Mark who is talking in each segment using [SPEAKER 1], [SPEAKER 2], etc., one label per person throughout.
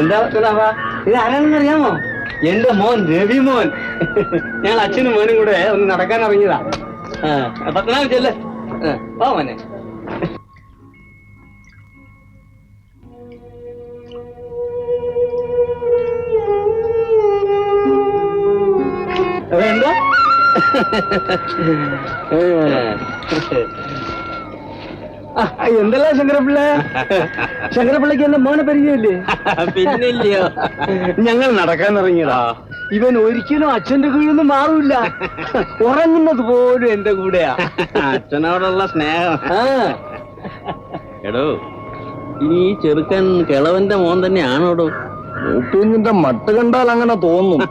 [SPEAKER 1] എന്താ സുലാഭ ഇത് ആരാണെന്ന് അറിയാമോ? എന്റെ മോൻ രവി മോൻ. ഞങ്ങൾ അച്ഛനും മോനും കൂടെ ഒന്ന് നടക്കാൻ ഇറങ്ങിയതാ. ആ പത്തനാവ് ചെല്ലേ. വാ മോനെ. എന്താ എന്തല്ല ശങ്കരപ്പിള്ള? ശങ്കരപ്പിള്ളക്ക് എന്റെ മോനെ പരിചയമില്ലേ?
[SPEAKER 2] പിന്നില്ലയോ.
[SPEAKER 1] ഞങ്ങൾ നടക്കാൻ ഇറങ്ങിയതാ ഇവൻ ഒരിക്കലും അച്ഛന്റെ കീഴിൽ നിന്ന് ഉറങ്ങുന്നത് പോലും എന്റെ കൂടെയാ.
[SPEAKER 2] അച്ഛനോടുള്ള സ്നേഹം. എടോ ഇനി ഈ ചെറുക്കൻ കിളവന്റെ മോൻ തന്നെയാണോടോ? ൂട്ടിന്റെ
[SPEAKER 1] മട്ട് കണ്ടാൽ അങ്ങനെ തോന്നും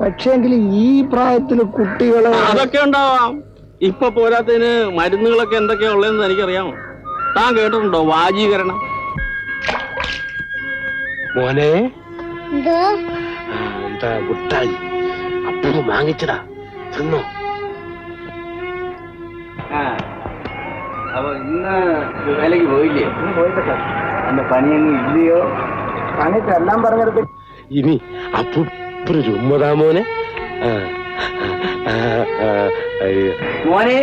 [SPEAKER 1] പക്ഷേങ്കിൽ ഈ പ്രായത്തിൽ കുട്ടികളെ
[SPEAKER 2] അതൊക്കെ ഉണ്ടാവാം. ഇപ്പൊ പോരാത്തതിന് മരുന്നുകളൊക്കെ എന്തൊക്കെയാ ഉള്ളതെന്ന് എനിക്കറിയാമോ? താൻ കേട്ടിട്ടുണ്ടോ വാജീകരണം?
[SPEAKER 3] മോനെ.
[SPEAKER 4] എന്തോ?
[SPEAKER 3] മുട്ടായി? അപ്പൂന്ന് വാങ്ങിച്ചതാ തിന്നോ.
[SPEAKER 1] അപ്പൊ ഇന്ന് വേലക്ക് പോയില്ലേ? പോയിട്ടില്ല എന്റെ പണിയൊന്നും ഇല്ലയോ? പണിക്ക് എല്ലാം പറഞ്ഞെടുത്ത്.
[SPEAKER 3] ഇനി അപ്പൂപ്പൊരു ചുമ്മതാ മോനെ. ആ, ആ, ആ.
[SPEAKER 1] മോനെ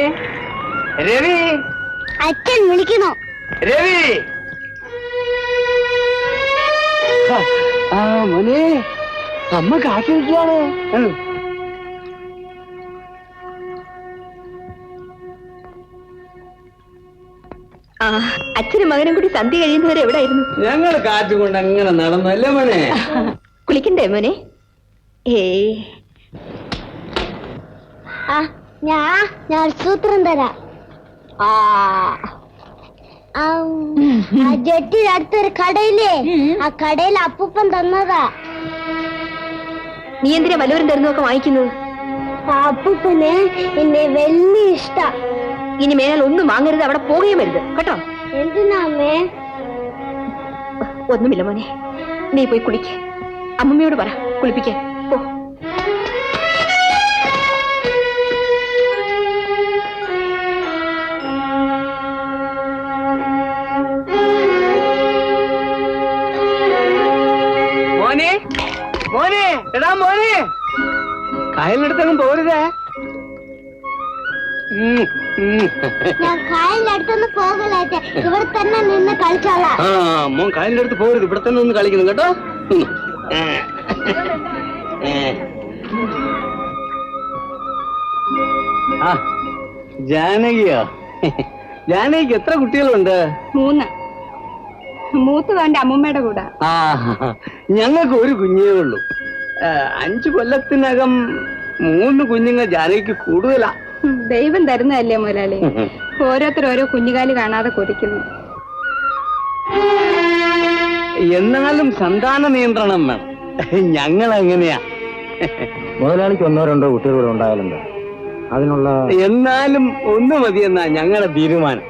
[SPEAKER 1] രവി.
[SPEAKER 4] അച്ഛൻ വിളിക്കുന്നു.
[SPEAKER 1] രവി. ആ മോനെ അമ്മ കാത്തിരിക്കുകയാണ്.
[SPEAKER 5] ആ അച്ഛനും മകനും കൂടി സന്ധ്യ കഴിയുന്നവരെ എവിടായിരുന്നു?
[SPEAKER 1] ഞങ്ങൾ കാറ്റുകൊണ്ട് അങ്ങനെ നടന്നു അല്ലേ മോനെ?
[SPEAKER 5] കുളിക്കണ്ടേ മോനെ? ഏ
[SPEAKER 4] ആ ഞാൻ ഒരു സൂത്രം തരാം.
[SPEAKER 5] ആ
[SPEAKER 4] ആം, ആ ജെട്ടിയുടെ അടുത്തൊരു കടയില്ലേ? ആ കടയിൽ അപ്പൂപ്പൻ തന്നതാ.
[SPEAKER 5] നീ എന്തിനാ വല്ലവരും തരുന്നൊക്കെ വാങ്ങിക്കുന്നത്
[SPEAKER 4] അപ്പൂപ്പന് എന്നെ വലിയ ഇഷ്ട.
[SPEAKER 5] ഇനി മേലാൽ ഒന്നും വാങ്ങരുത് അവിടെ പോകുകയും വരുത് കേട്ടോ?
[SPEAKER 4] എന്തിനാമേ
[SPEAKER 5] ഒന്നുമില്ല മോനെ. നീ പോയി കുളിക്ക. അമ്മമ്മയോട് പറ കുളിപ്പിക്കാൻ.
[SPEAKER 1] കായലിനടുത്തങ്ങും പോരുതേ.
[SPEAKER 4] ഞാൻ കായലിന്റെ അടുത്തൊന്നും പോകല അച്ഛാ. ഇവിടെ തന്നെ നിന്ന് കളിച്ചോളാം.
[SPEAKER 1] ആ മോൻ കായലിന്റെ അടുത്ത് പോരുത്. ഇവിടെ തന്നെ ഒന്ന് കളിക്കുന്നു കേട്ടോ. ആ. ജാനകിയോ? ജാനകിക്ക് എത്ര കുട്ടികളുണ്ട്?
[SPEAKER 5] മൂന്ന്. മൂത്തത് എന്റെ അമ്മമ്മയുടെ കൂടെ.
[SPEAKER 1] ആ ഞങ്ങൾക്ക് ഒരു കുഞ്ഞേ ഉള്ളൂ. അഞ്ചു കൊല്ലത്തിനകം മൂന്ന് കുഞ്ഞുങ്ങൾ ജാനകിക്ക് കൂടുതലാ.
[SPEAKER 5] ദൈവം തരുന്നതല്ലേ മുതലാളി. ഓരോരുത്തർ ഓരോ കുഞ്ഞുകാലി കാണാതെ കൊതിക്കുന്നു.
[SPEAKER 1] എന്നാലും സന്താന നിയന്ത്രണം വേണം. ഞങ്ങൾ എങ്ങനെയാ?
[SPEAKER 6] മുതലാളിക്ക് ഒന്നോ രണ്ടോ കുട്ടികൾ കൂടെ ഉണ്ടായാലുണ്ട്. അതിനുള്ള
[SPEAKER 1] എന്നാലും ഒന്ന് മതിയെന്നാ ഞങ്ങളുടെ തീരുമാനം.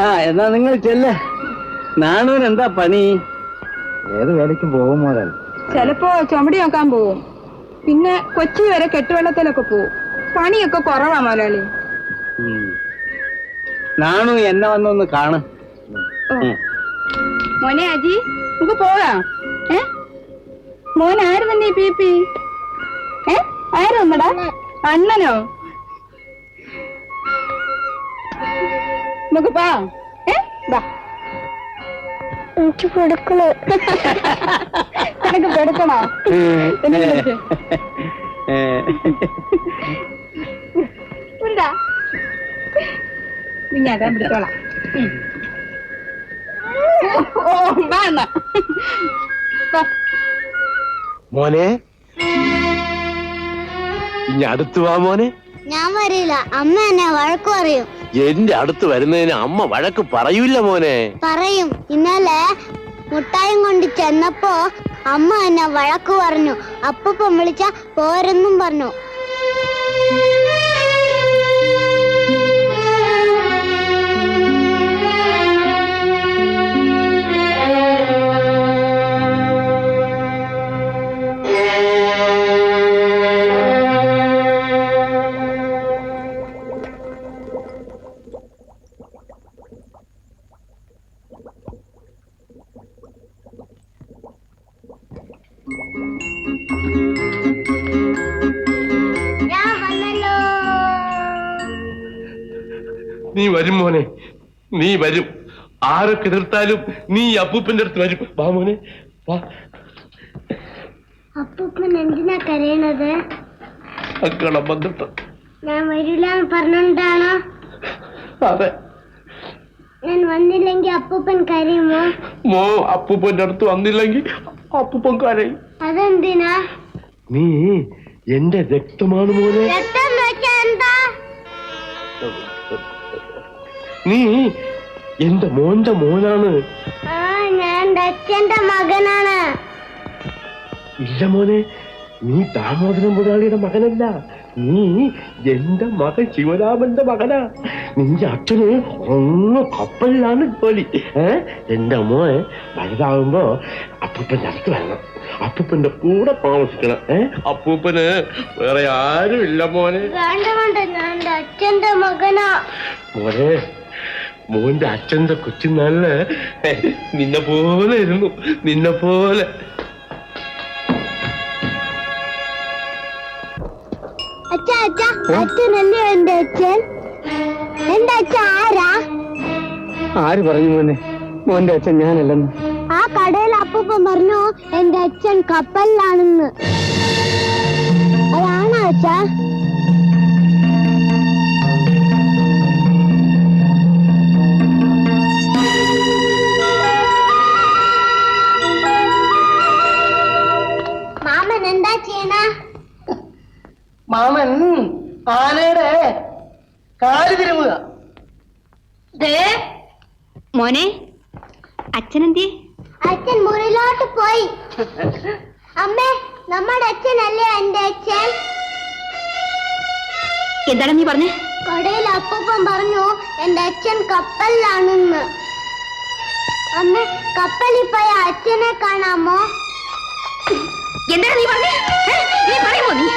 [SPEAKER 1] ആ എന്നാ നിങ്ങൾ ചെല്ല. നാണൂൻ എന്താ പണി?
[SPEAKER 6] ഏത് വേലയ്ക്കും പോകും മുതലാളി
[SPEAKER 5] ചിലപ്പോ ചുമടി നോക്കാൻ പോവും. പിന്നെ കൊച്ചി വരെ കെട്ടുവെള്ളത്തിലൊക്കെ പോവും. പണിയൊക്കെ കുറവാ മുതലാളി
[SPEAKER 1] ഉം. നാണു എന്നെ വന്നൊന്ന് കാണ്. ഉം.
[SPEAKER 5] മോനെ അജി നമുക്ക് പോകാം ഏ? മോൻ ആര് തന്നെ ഈ പി പി? ഏ? ആരൊന്നടാ അണ്ണനോ? നമുക്ക് പോ.
[SPEAKER 4] എനിക്ക്
[SPEAKER 5] നിനക്ക് പെടുക്കണോ? നീ ഞാൻ പിടിച്ചോളാം
[SPEAKER 3] മോനെ? ഇനി അടുത്ത് വാ മോനെ.
[SPEAKER 4] ഞാൻ വരില്ല അമ്മ എന്നെ വഴക്കു പറയും.
[SPEAKER 3] എന്റെ അടുത്ത് വരുന്നതിന് അമ്മ വഴക്ക് പറയൂല മോനെ.
[SPEAKER 4] പറയും. ഇന്നലെ മുട്ടായും കൊണ്ട് ചെന്നപ്പോ അമ്മ എന്നെ വഴക്കു പറഞ്ഞു. അപ്പൊ വിളിച്ച പോരെന്നും പറഞ്ഞു.
[SPEAKER 3] നീ വരും മോനെ. നീ വരും. ആരൊക്കെ എതിർത്താലും നീ അപ്പൂപ്പന്റെ അടുത്ത് വരും. വാ മോനെ വാ.
[SPEAKER 4] അപ്പൂപ്പൻ എന്തിനാ കരയണത്?
[SPEAKER 3] മക്കളെ ബന്ധത്ത്
[SPEAKER 4] ഞാൻ വരില്ല പറഞ്ഞോണ്ടാണോ?
[SPEAKER 3] അതെ.
[SPEAKER 4] ഞാൻ വന്നില്ലെങ്കിൽ അപ്പൂപ്പൻ കരയുമോ?
[SPEAKER 3] മോ അപ്പൂപ്പന്റെ അടുത്ത് വന്നില്ലെങ്കിൽ അപ്പൂപ്പൻ കരയും.
[SPEAKER 4] അതെന്തിനാ?
[SPEAKER 3] നീ എന്റെ രക്തമാണ് മോനെ.
[SPEAKER 4] രക്തം
[SPEAKER 3] നീ എന്റെ മോന്റെ മോനാണ്.
[SPEAKER 4] മകനാണ്.
[SPEAKER 3] ഇല്ല മോനെ നീ ദാമോദരൻ മുതലാളിയുടെ മകനല്ല. നീ എന്റെ മകൻ ശിവരാമന്റെ മകനാ. നിന്റെ അച്ഛന് ഒന്ന് കപ്പലിലാണ് ജോലി. ഏ എന്റെ മോനെ വലുതാവുമ്പോ അപ്പൂപ്പൻ അടുത്ത് വരണം. അപ്പൂപ്പന്റെ കൂടെ താമസിക്കണം. ഏ അപ്പൂപ്പന് വേറെ ആരും ഇല്ല മോനെ മോനെ മോന്റെ അച്ഛന്റെ കൊച്ചുനാളിൽ നിന്നെ പോലെ ഇരുന്നു നിന്നെ പോലെ.
[SPEAKER 4] ആരാ?
[SPEAKER 7] ആര് പറഞ്ഞു മോനെ? മോന്റെ അച്ഛൻ ഞാനല്ലെന്ന്.
[SPEAKER 4] ആ കടയിൽ അപ്പൂപ്പൻ പറഞ്ഞു എന്റെ അച്ഛൻ കപ്പലിലാണെന്ന്. അതാണോ അച്ഛാ? മാമൻ
[SPEAKER 8] ആനയുടെ കാൽ തിരുമുക
[SPEAKER 9] മോനെ അച്ഛനെന്തി
[SPEAKER 4] അച്ഛൻ മുറിയിലോട്ട് പോയി. അമ്മേ നമ്മുടെ അച്ഛനല്ലേ എന്റെ അച്ഛൻ?
[SPEAKER 9] എന്താണ് നീ പറഞ്ഞേ?
[SPEAKER 4] കടയിൽ അപ്പൂപ്പൻ പറഞ്ഞു എന്റെ അച്ഛൻ കപ്പലിലാണെന്ന്. അമ്മ കപ്പലിൽ പോയ അച്ഛനെ കാണാമോ?
[SPEAKER 9] എന്താണ് നീ പറഞ്ഞേ? നീ പറയുമോ നീ?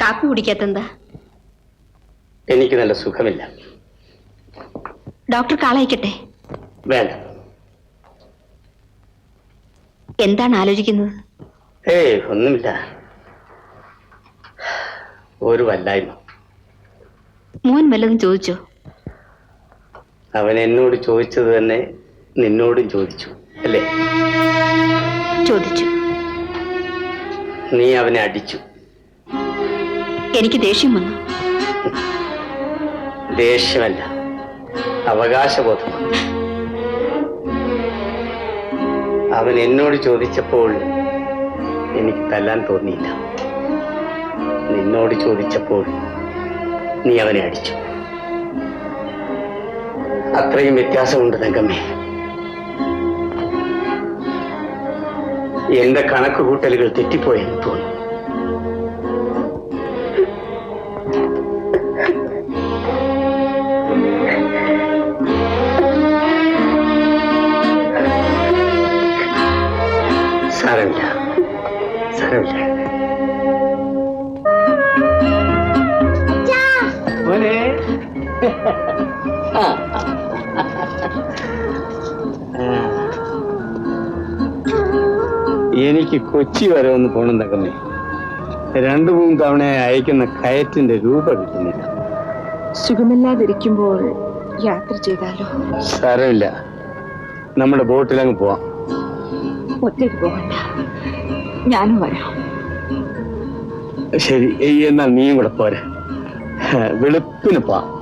[SPEAKER 9] കാപ്പി കുടിക്കാത്തെന്താ?
[SPEAKER 7] എനിക്ക് നല്ല സുഖമില്ല.
[SPEAKER 9] ഡോക്ടർ കാളയക്കട്ടെ.
[SPEAKER 7] വേണ്ട.
[SPEAKER 9] എന്താണ് ആലോചിക്കുന്നത്?
[SPEAKER 7] ഏയ് ഒന്നുമില്ല. ഒരു വല്ലായ്മ.
[SPEAKER 9] മോൻ വല്ലതും ചോദിച്ചോ?
[SPEAKER 7] അവൻ എന്നോട് ചോദിച്ചത് തന്നെ നിന്നോടും ചോദിച്ചു അല്ലേ?
[SPEAKER 9] ചോദിച്ചു.
[SPEAKER 7] നീ അവനെ അടിച്ചു.
[SPEAKER 9] എനിക്ക് ദേഷ്യം വന്നു.
[SPEAKER 7] ദേഷ്യമല്ല അവകാശബോധമാണ്. അവൻ എന്നോട് ചോദിച്ചപ്പോൾ എനിക്ക് തല്ലാൻ തോന്നിയില്ല. നിന്നോട് ചോദിച്ചപ്പോൾ നീ അവനെ അടിച്ചു. അത്രയും വ്യത്യാസമുണ്ട് തങ്കമ്മേ. എന്റെ കണക്ക് കൂട്ടലുകൾ തെറ്റിപ്പോയെന്ന് തോന്നുന്നു സാരമില്ല മോനെ. എനിക്ക് കൊച്ചി വരെ ഒന്ന് പോണം തകമ്മേ രണ്ടു മൂന്ന് തവണ അയക്കുന്ന കയറ്റിന്റെ രൂപ കിട്ടുന്നില്ല.
[SPEAKER 9] സുഖമില്ലാതിരിക്കുമ്പോൾ യാത്ര ചെയ്താലോ?
[SPEAKER 7] സാരമില്ല. നമ്മുടെ ബോട്ടിലങ്ങ് പോവാം.
[SPEAKER 9] ഒറ്റയ്ക്ക് പോകണ്ട ഞാനും വരാം.
[SPEAKER 7] ശരി എന്നാൽ നീയും കൂടെ പോരെ. വെളുപ്പിന് പോവാം.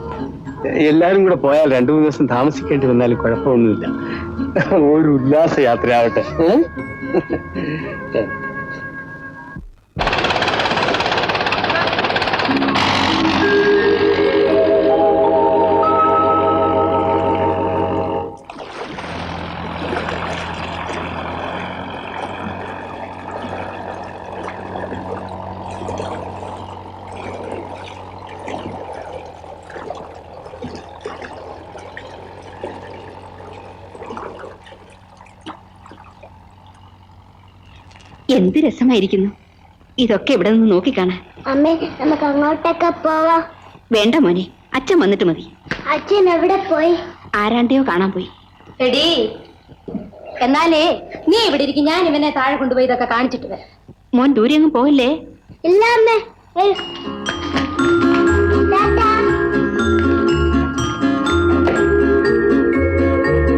[SPEAKER 7] എല്ലാരും കൂടെ പോയാൽ രണ്ടു മൂന്ന് ദിവസം താമസിക്കേണ്ടി വന്നാലും കുഴപ്പമൊന്നുമില്ല. ഒരു ഉല്ലാസ യാത്രയാവട്ടെ
[SPEAKER 9] എന്ത് രസമായിരിക്കുന്നു? ഇതൊക്കെ ഇവിടെ നിന്ന് നോക്കിക്കാണാൻ.
[SPEAKER 4] അമ്മേ നമുക്ക് അങ്ങോട്ടൊക്കെ പോവാ.
[SPEAKER 9] വേണ്ട മോനെ അച്ഛൻ വന്നിട്ട് മതി.
[SPEAKER 4] അച്ഛൻ എവിടെ പോയി?
[SPEAKER 9] ആരാണ്ടെയോ കാണാൻ പോയി.
[SPEAKER 10] എടി എന്നാലേ നീ ഇവിടെ ഇരിക്കും ഞാൻ ഇവനെ താഴെ കൊണ്ടുപോയി ഇതൊക്കെ കാണിച്ചിട്ട് വരാം.
[SPEAKER 9] മോൻ ദൂരെ അങ്ങ് പോകല്ലേ
[SPEAKER 4] ഇല്ല അമ്മേ.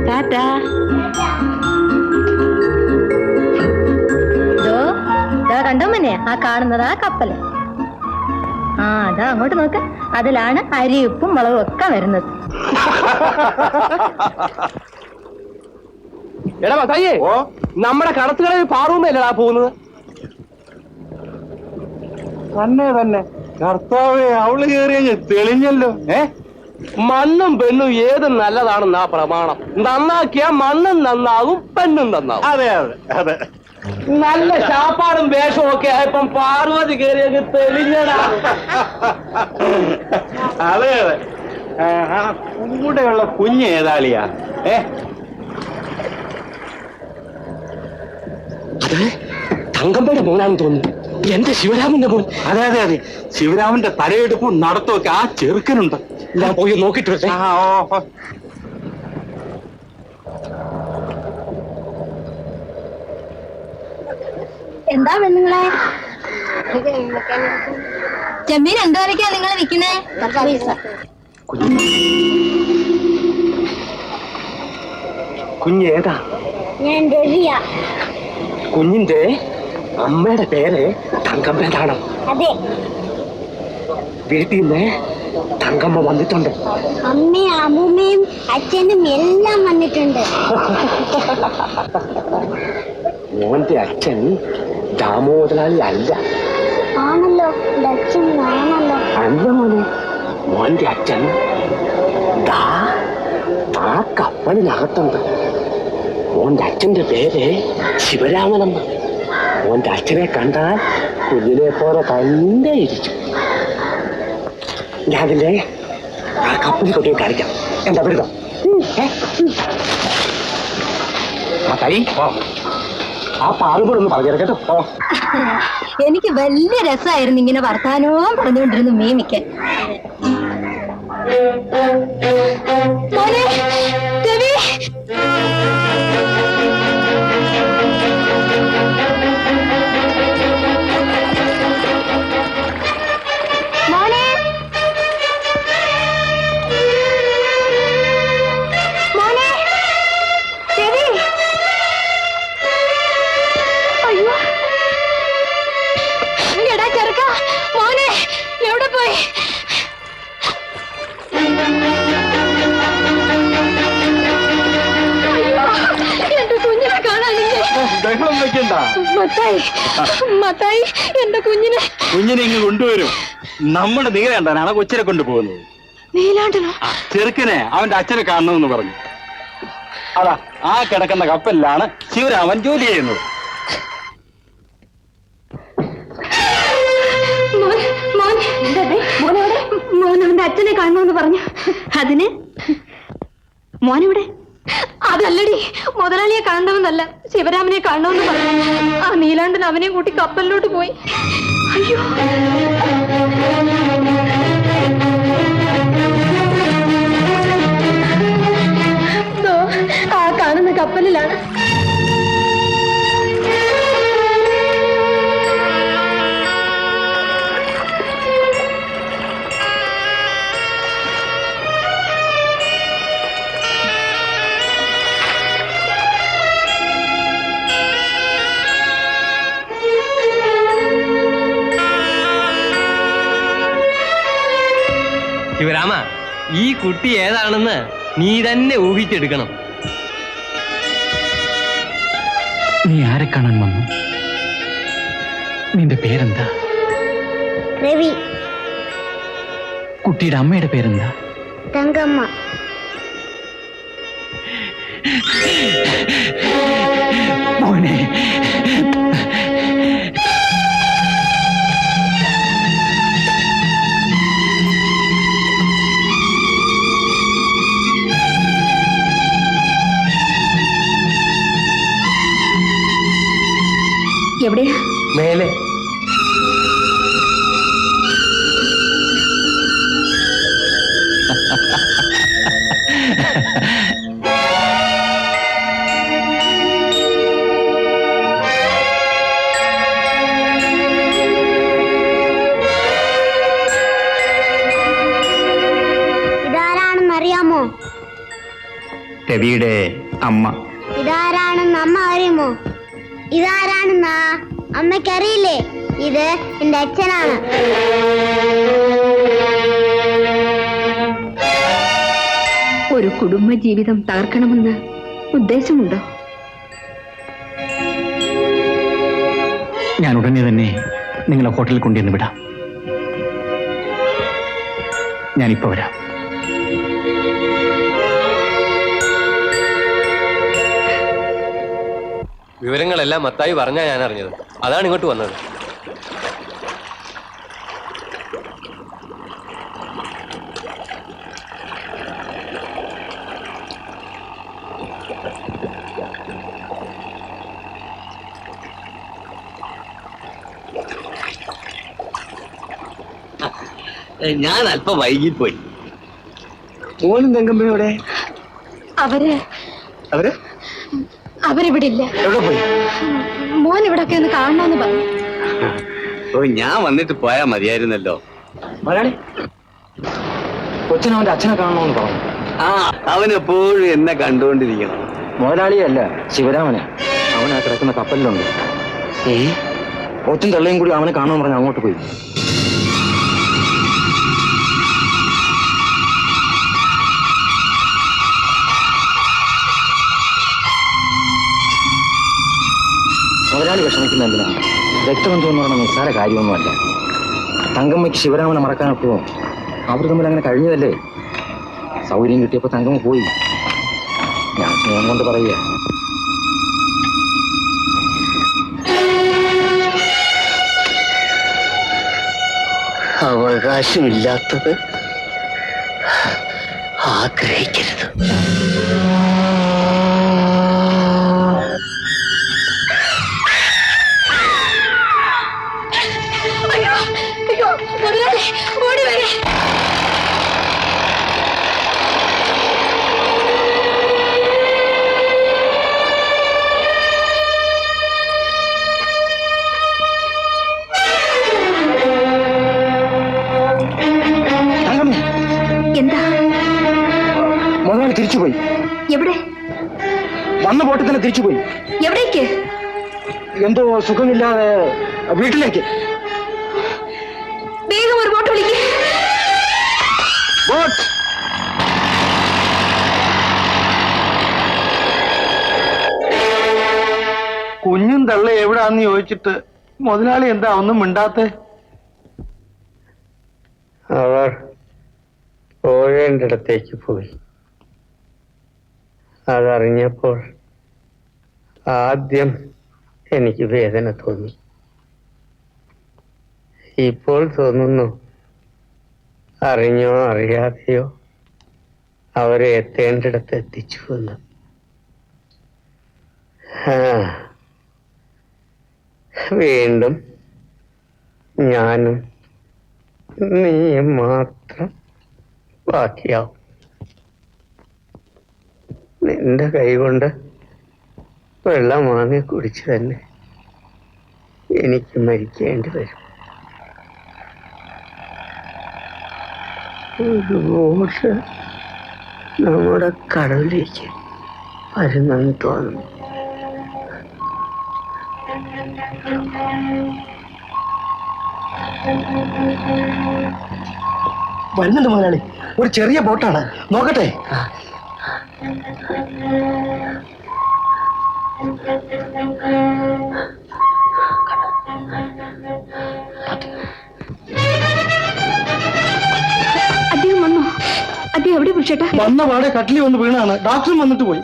[SPEAKER 4] ടാറ്റാ.
[SPEAKER 10] ഇതാ കണ്ടോ മനെ? ആ കാണുന്നതാ കപ്പൽ. ആ അതാ അങ്ങോട്ട് നോക്ക്. അതിലാണ് അരി ഉപ്പും മുളകും ഒക്കെ വരുന്നത്.
[SPEAKER 11] എടാ നമ്മുടെ കടത്തുകളിൽ പാറൂന്നല്ലടാ പോകുന്നത്
[SPEAKER 2] തന്നെ തന്നെ. കർത്താവേ അവൾ കേറിയ തെളിഞ്ഞല്ലോ.
[SPEAKER 11] ഏ? മണ്ണും പെണ്ണും ഏത് നല്ലതാണെന്നാ പ്രമാണം. നന്നാക്കിയ മണ്ണും നന്നാകും പെണ്ണും നന്നാകും
[SPEAKER 2] അതെ അതെ അതെ.
[SPEAKER 11] നല്ല ശാപ്പാടും വേഷവും ഒക്കെ ആയപ്പം പാർവതി കയറിയൊക്കെ തെളിഞ്ഞടാ.
[SPEAKER 2] അതെ അതെ. ആ, കൂടെയുള്ള കുഞ്ഞ് ഏതാളിയാ? ഏ?
[SPEAKER 11] തങ്കമ്മയുടെ മോനാണെന്ന് തോന്നുന്നു. എന്റെ ശിവരാമന്റെ മോൻ.
[SPEAKER 2] അതെ അതെ അതെ. ശിവരാമന്റെ തലയെടുപ്പും നടത്തുമൊക്കെ ആ ചെറുക്കനുണ്ട്.
[SPEAKER 11] ഞാൻ പോയി നോക്കിട്ട് വരട്ടെ.
[SPEAKER 2] ആ ഓ ഓ.
[SPEAKER 10] എന്താ പെണ്ണുങ്ങളെ? ചെമ്മീൻ എന്തോ വരയ്ക്കാ നിങ്ങൾ നിക്കുന്നേ
[SPEAKER 11] കുഞ്ഞ് ഏതാ?
[SPEAKER 4] ഞാൻ രവിയ.
[SPEAKER 11] കുഞ്ഞിന്റെ അമ്മയുടെ പേര് തങ്കമ്മ എന്നാണ്
[SPEAKER 4] അതെ.
[SPEAKER 11] വീട്ടിൽ നിന്ന് തങ്കമ്മ വന്നിട്ടുണ്ട്.
[SPEAKER 4] അമ്മയും അമ്മൂമ്മയും അച്ഛനും എല്ലാം വന്നിട്ടുണ്ട്.
[SPEAKER 11] മോന്റെ അച്ഛൻ ദാമോദരാളി അല്ല.
[SPEAKER 4] ആണല്ലോ
[SPEAKER 11] അല്ല മോനെ മോന്റെ അച്ഛൻ ദാ ആ കപ്പലിനകത്തുണ്ട്. മോന്റെ അച്ഛന്റെ പേര് ശിവരാമനെന്ന്. മോന്റെ അച്ഛനെ കണ്ടാൽ കുഞ്ഞിനെ പോലെ തന്നെ ഇരിക്കും. ഞാനില്ലേ ആ കപ്പലിൽ കൊണ്ടുപോയി കാണിക്കാം. എന്താ വരുന്നോ ആ കേട്ടോ.
[SPEAKER 10] എനിക്ക് വലിയ രസമായിരുന്നു ഇങ്ങനെ വർത്താനവും പറഞ്ഞുകൊണ്ടിരുന്നു മീമിക്കാൻ പോയി. എന്റെ കുഞ്ഞിനെ കാണാനില്ലേ?
[SPEAKER 2] ബഹളം വെക്കണ്ട.
[SPEAKER 10] മത്തായി മത്തായി എന്റെ കുഞ്ഞിനെ.
[SPEAKER 2] കുഞ്ഞിനെ ഇങ്ങ് കൊണ്ടുവരും. നമ്മുടെ നീലകണ്ഠനാണ് കൊച്ചിനെ കൊണ്ടുപോകുന്നത്.
[SPEAKER 10] നീലാണ്ടനോ?
[SPEAKER 2] ആ, ചെറുക്കനെ അവന്റെ അച്ഛനെ കാണണമെന്ന് പറഞ്ഞു. അതാ ആ കിടക്കുന്ന കപ്പലിലാണ് ശിവരാമൻ ജോലി ചെയ്യുന്നത്.
[SPEAKER 10] മോൻ അവന്റെ അച്ഛനെ കാണണമെന്ന് പറഞ്ഞു.
[SPEAKER 9] അതിന്? മോനിവിടെ?
[SPEAKER 10] അതല്ലടി മുതലാളിയെ കാണണമെന്നല്ല ശിവരാമനെ കാണണമെന്ന് പറഞ്ഞു. ആ നീലാണ്ടൻ അവനെ കൂട്ടി കപ്പലിലോട്ട് പോയി. അയ്യോ.
[SPEAKER 12] നീ തന്നെ ഊഹിച്ചെടുക്കണം.
[SPEAKER 13] നീ ആരെ കാണാൻ വന്നു? നിന്റെ പേരെന്താ?
[SPEAKER 4] രവി.
[SPEAKER 13] കുട്ടിയുടെ അമ്മയുടെ പേരെന്താ?
[SPEAKER 4] തങ്കമ്മ.
[SPEAKER 11] മേലെ. അറിയാമോ?
[SPEAKER 14] രവിയുടെ അമ്മ.
[SPEAKER 4] ഇതാരാണെന്ന് അമ്മ അറിയുമോ? ഇതാരാണെന്നാ അമ്മയ്ക്കറിയില്ലേ? ഇത് എന്റെ അച്ഛനാണ്.
[SPEAKER 9] ഒരു കുടുംബ ജീവിതം തകർക്കണമെന്ന് ഉദ്ദേശമുണ്ടോ?
[SPEAKER 14] ഞാൻ ഉടനെ തന്നെ നിങ്ങളെ ഹോട്ടലിൽ കൊണ്ടുവന്ന് വിടാം. ഞാനിപ്പോ വരാം.
[SPEAKER 12] വിവരങ്ങളെല്ലാം മത്തായി പറഞ്ഞാ ഞാൻ അറിഞ്ഞത് അതാണ് ഇങ്ങോട്ട് വന്നത്.
[SPEAKER 15] ഞാൻ അല്പം വൈകിപ്പോയി. മോനും തങ്കമ്മയോടെ
[SPEAKER 10] അവർ
[SPEAKER 15] അവർ?
[SPEAKER 10] അവരിവിടെ ഇല്ല
[SPEAKER 15] എവിടെ പോയി?
[SPEAKER 10] മോൻ ഇവിടൊക്കെ ഒന്ന് കാണണമെന്ന് പറഞ്ഞു
[SPEAKER 15] ഓ ഞാൻ വന്നിട്ട് പോയാ മതിയായിരുന്നല്ലോ.
[SPEAKER 14] മലയാളി കൊച്ചിന് അവന്റെ അച്ഛനെ കാണണമെന്ന് പറഞ്ഞു
[SPEAKER 15] ആ അവൻ എപ്പോഴും എന്നെ കണ്ടുകൊണ്ടിരിക്കണം.
[SPEAKER 14] മുതലാളിയല്ല ശിവരാമനെ. അവൻ ആ കിടക്കുന്ന കപ്പലിലുണ്ട്. ഏ ഒറ്റും തള്ളയും കൂടി അവനെ കാണുമെന്ന് പറഞ്ഞ് അങ്ങോട്ട് പോയി. മുതലാളി വിഷമിക്കുന്ന എന്തിനാണ് രക്തബന്ധം എന്ന് പറയുന്ന നിസ്സാര കാര്യമൊന്നുമല്ല. തങ്കമ്മയ്ക്ക് ശിവരാമനെ മറക്കാനൊക്കുമോ അവർ തമ്മിൽ അങ്ങനെ കഴിഞ്ഞതല്ലേ? സൗകര്യം കിട്ടിയപ്പോ തങ്കമ്മ പോയി. ഞാൻ സ്നേഹം കൊണ്ട് പറയുക.
[SPEAKER 16] അവകാശമില്ലാത്തത് ആഗ്രഹിക്കരുത്.
[SPEAKER 14] വീട്ടിലേക്ക്.
[SPEAKER 10] വേഗം ഒരു ബോട്ട് വിളിക്ക്.
[SPEAKER 14] ബോട്ട്.
[SPEAKER 8] കുഞ്ഞും തള്ള എവിടാന്ന് ചോദിച്ചിട്ട് മുതലാളി എന്താ ഒന്നും മിണ്ടാത്തെ?
[SPEAKER 15] അവർ പോകേണ്ടിടത്തേക്ക് പോയി. അതറിഞ്ഞപ്പോൾ ആദ്യം എനിക്ക് വേദന തോന്നി. ഇപ്പോൾ തോന്നുന്നു. അറിഞ്ഞോ അറിയാതെയോ അവരെ എത്തേണ്ടിടത്ത് എത്തിച്ചു എന്ന്. വീണ്ടും ഞാനും നീ മാത്രം ബാക്കിയാവും. നിന്റെ കൈകൊണ്ട് വെള്ളം വാങ്ങി കുടിച്ചു തന്നെ എനിക്ക് മരിക്കേണ്ടി വരും. ഒരു ബോട്ട് നമ്മുടെ കടവിലേക്ക് വരുന്നെന്ന് തോന്നുന്നു.
[SPEAKER 8] വരുന്നുണ്ട് മുതലാളി. ഒരു ചെറിയ ബോട്ടാണ്. നോക്കട്ടെ.
[SPEAKER 9] അദ്ദേഹം അദ്ദേഹം എവിടെ വിളിച്ചേട്ടാ
[SPEAKER 8] വന്ന പാടെ കട്ടിലി വന്ന് വീണാണ് ഡോക്ടറും വന്നിട്ട് പോയി.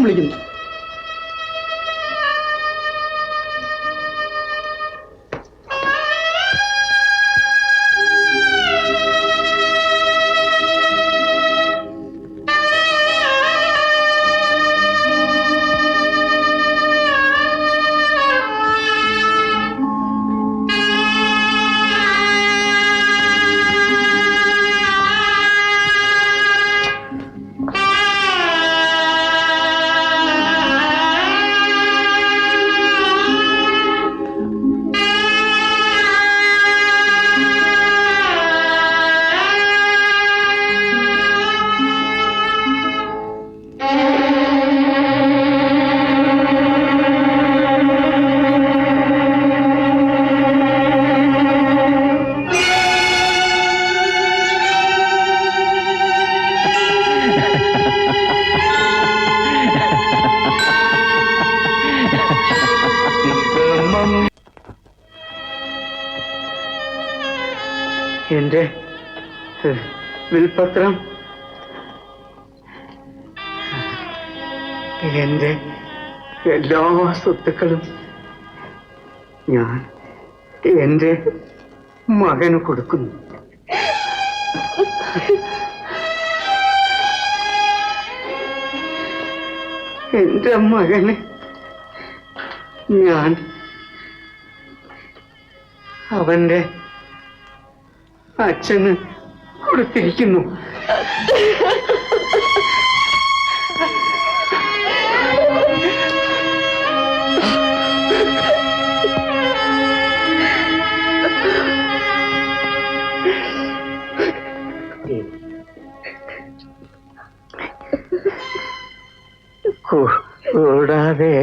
[SPEAKER 15] രണ്ടുപേരെയും വിളിക്കുന്നു വിൽപത്രം എന്റെ എല്ലാ സ്വത്തുക്കളും ഞാൻ എന്റെ മകന് കൊടുക്കുന്നു. എന്റെ മകന് ഞാൻ അവന്റെ അച്ഛന് കൊടുത്തിരിക്കുന്നു. തിരിക്കുന്നു കൂടാതെ